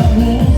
the.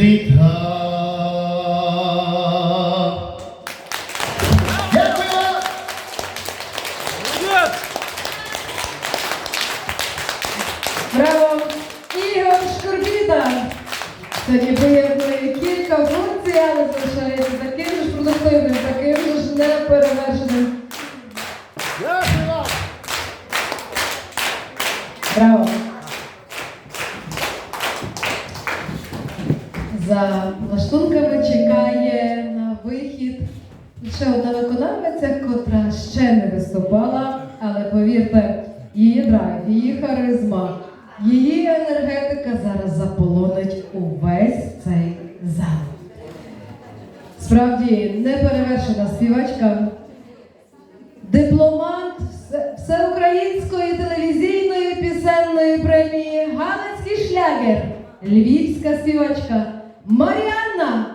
beneath За лаштунками чекає на вихід. Ще одна виконавиця, котра ще не виступала, але повірте, її драйв, її харизма, її енергетика зараз заполонить увесь цей зал. Справді неперевершена співачка, дипломант всеукраїнської телевізійної пісенної премії Галицький шлягер, львівська співачка Маріанна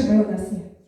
Usiishie kwa.